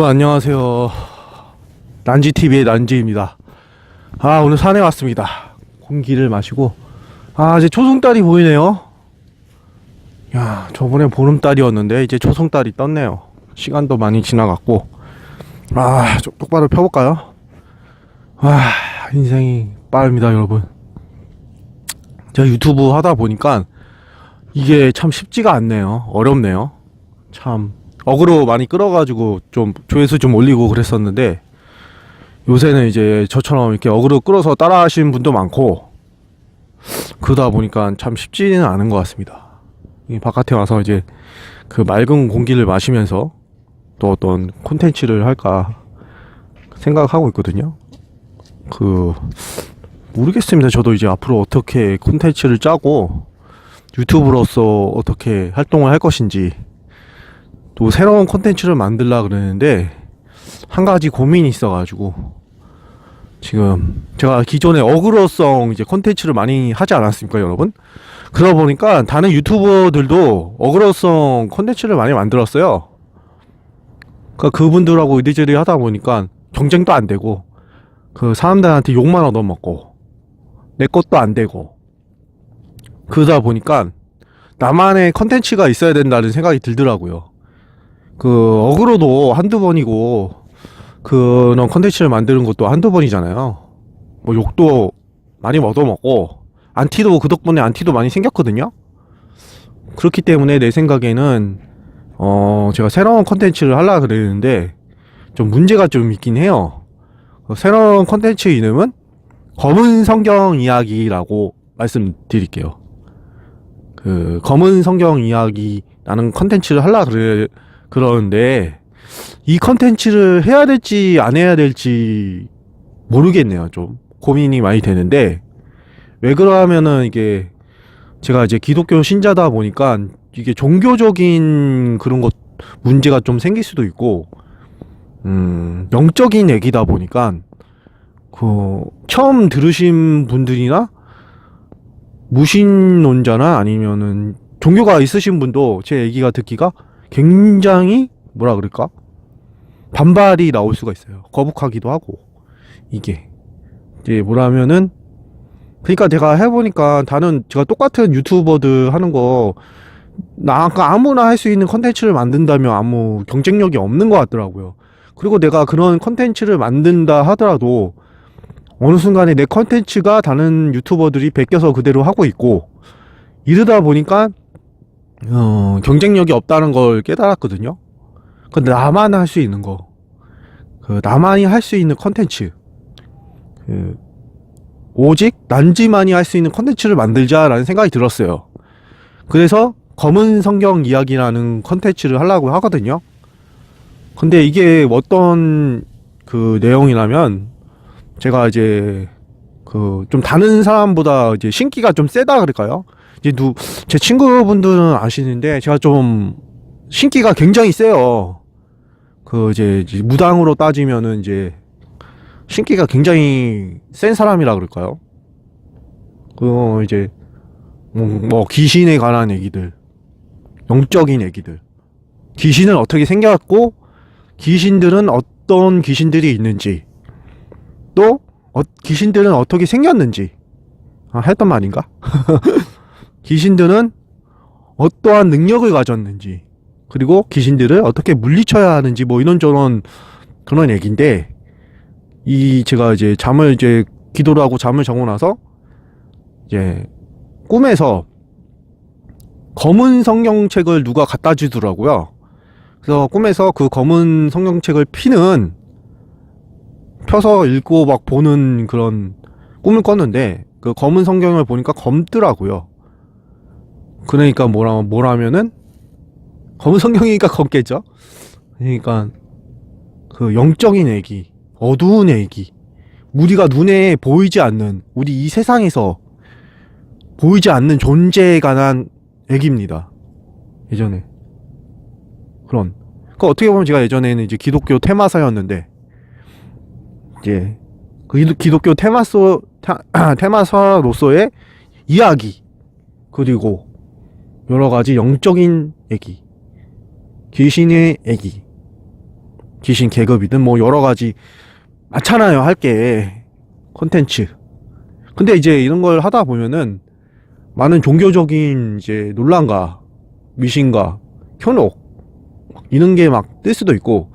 여러분 안녕하세요. 난지 TV의 난지입니다. 아 오늘 산에 왔습니다. 공기를 마시고 아 이제 초승달이 보이네요. 야 저번에 보름달이었는데 이제 초승달이 떴네요. 시간도 많이 지나갔고 아좀 똑바로 펴볼까요? 아 인생이 빠릅니다 여러분. 제가 유튜브 하다 보니까 이게 참 쉽지가 않네요. 어렵네요. 참 어그로 많이 끌어가지고 좀 조회수 좀 올리고 그랬었는데 요새는 이제 저처럼 이렇게 어그로 끌어서 따라 하시는 분도 많고 그러다 보니까 참 쉽지는 않은 것 같습니다. 이 바깥에 와서 이제 그 맑은 공기를 마시면서 또 어떤 콘텐츠를 할까 생각하고 있거든요. 그 모르겠습니다. 저도 이제 앞으로 어떻게 콘텐츠를 짜고 유튜브로서 어떻게 활동을 할 것인지 또 새로운 콘텐츠를 만들라 그러는데 한 가지 고민이 있어가지고 지금 제가 기존에 어그로성 이제 콘텐츠를 많이 하지 않았습니까 여러분? 그러다 보니까 다른 유튜버들도 어그로성 콘텐츠를 많이 만들었어요. 그러니까 그분들하고 이리저리 하다 보니까 경쟁도 안 되고 그 사람들한테 욕만 얻어먹고 내 것도 안 되고 그러다 보니까 나만의 컨텐츠가 있어야 된다는 생각이 들더라고요. 그 어그로도 한두 번이고 그런 컨텐츠를 만드는 것도 한두 번이잖아요. 뭐 욕도 많이 얻어먹고 안티도 그 덕분에 안티도 많이 생겼거든요. 그렇기 때문에 내 생각에는 어 제가 새로운 컨텐츠를 하려 그랬는데 좀 문제가 좀 있긴 해요. 그 새로운 컨텐츠 이름은 검은 성경 이야기라고 말씀드릴게요. 그 검은 성경 이야기라는 컨텐츠를 하려 그래 그러는데 이 컨텐츠를 해야 될지 안 해야 될지 모르겠네요. 좀 고민이 많이 되는데 왜 그러냐면은 이게 제가 이제 기독교 신자다 보니까 이게 종교적인 그런 것 문제가 좀 생길 수도 있고 음 영적인 얘기다 보니까 그 처음 들으신 분들이나 무신론자나 아니면은 종교가 있으신 분도 제 얘기가 듣기가 굉장히 뭐라 그럴까 반발이 나올 수가 있어요. 거북하기도 하고 이게 이제 뭐라면은 그러니까 제가 해보니까 다른 제가 똑같은 유튜버들 하는 거 나 아까 아무나 할 수 있는 컨텐츠를 만든다면 아무 경쟁력이 없는 것 같더라고요. 그리고 내가 그런 컨텐츠를 만든다 하더라도 어느 순간에 내 컨텐츠가 다른 유튜버들이 베껴서 그대로 하고 있고 이러다 보니까 어, 경쟁력이 없다는 걸 깨달았거든요. 근데 나만 할 수 있는 거, 그 나만이 할 수 있는 컨텐츠, 그 오직 난지만이 할 수 있는 컨텐츠를 만들자라는 생각이 들었어요. 그래서 검은 성경 이야기라는 컨텐츠를 하려고 하거든요. 근데 이게 어떤 그 내용이라면 제가 이제 그 좀 다른 사람보다 이제 신기가 좀 세다 그럴까요? 이제 누 제 친구분들은 아시는데 제가 좀 신기가 굉장히 세요. 그 이제 이제 무당으로 따지면은 이제 신기가 굉장히 센 사람이라 그럴까요? 그 이제 뭐, 뭐 귀신에 관한 얘기들, 영적인 얘기들, 귀신은 어떻게 생겼고 귀신들은 어떤 귀신들이 있는지 또 어, 귀신들은 어떻게 생겼는지 아, 했던 말인가? 귀신들은 어떠한 능력을 가졌는지 그리고 귀신들을 어떻게 물리쳐야 하는지 뭐 이런저런 그런 얘기인데 이 제가 이제 잠을 이제 기도를 하고 잠을 자고 나서 이제 꿈에서 검은 성경책을 누가 갖다 주더라고요. 그래서 꿈에서 그 검은 성경책을 피는 펴서 읽고 막 보는 그런 꿈을 꿨는데 그 검은 성경을 보니까 검더라고요. 그러니까 뭐라 뭐라면은 검은 성경이니까 검겠죠. 그러니까 그 영적인 얘기, 어두운 얘기, 우리가 눈에 보이지 않는 우리 이 세상에서 보이지 않는 존재에 관한 얘기입니다. 예전에 그런. 그 어떻게 보면 제가 예전에는 이제 기독교 테마사였는데 이제 그 기독- 기독교 테마소 테- 테마사로서의 이야기 그리고 여러 가지 영적인 얘기 귀신의 얘기 귀신 계급이든 뭐 여러 가지 많잖아요 할 게 컨텐츠. 근데 이제 이런 걸 하다 보면은 많은 종교적인 이제 논란과 미신과 현혹 이런 게 막 뜰 수도 있고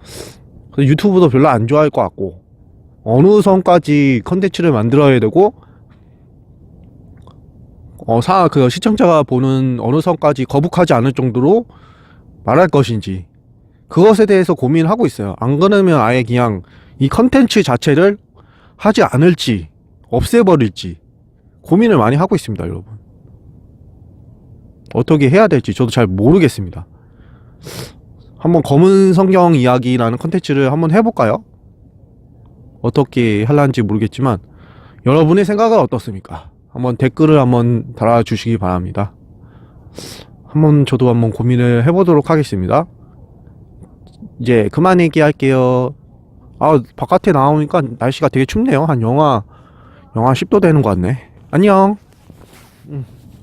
유튜브도 별로 안 좋아할 것 같고 어느 선까지 컨텐츠를 만들어야 되고 어, 사, 그 시청자가 보는 어느 선까지 거북하지 않을 정도로 말할 것인지 그것에 대해서 고민하고 있어요. 안 그러면 아예 그냥 이 컨텐츠 자체를 하지 않을지 없애버릴지 고민을 많이 하고 있습니다, 여러분. 어떻게 해야 될지 저도 잘 모르겠습니다. 한번 검은 성경 이야기라는 컨텐츠를 한번 해볼까요? 어떻게 할란지 모르겠지만 여러분의 생각은 어떻습니까? 한번 댓글을 한번 달아주시기 바랍니다. 한번 저도 한번 고민을 해보도록 하겠습니다. 이제 그만 얘기할게요. 아 바깥에 나오니까 날씨가 되게 춥네요. 한 영하 영하 10도 되는 것 같네. 안녕.